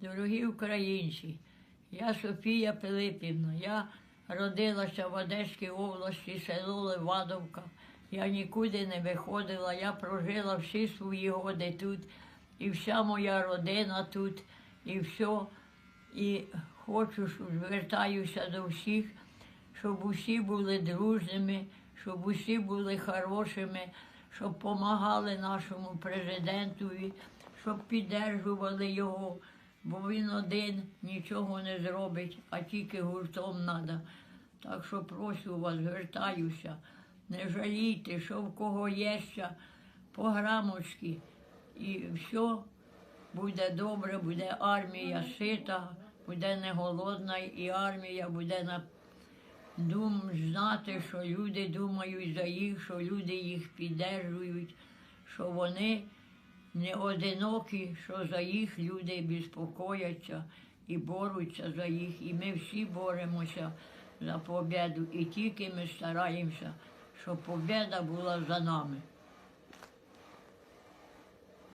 Дорогі українці, я Софія Пилипівна, я родилася в Одеській області, село Левадовка. Я нікуди не виходила, я прожила всі свої годи тут, і вся моя родина тут, і все. І хочу, звертаюся до всіх, щоб усі були дружними, щоб усі були хорошими, щоб допомагали нашому президентові, щоб піддержували його, бо він один нічого не зробить, а тільки гуртом треба. Так що прошу вас, звертаюся, не жалійте, що в кого є ще по грамочки, і все буде добре, буде армія сита, буде не голодна, і армія буде на дум знати, що люди думають за їх, що люди їх піддержують, що вони не одинокі, що за їх люди безпокояться і боруться за їх. І ми всі боремося за победу. І тільки ми стараємося, щоб победа була за нами.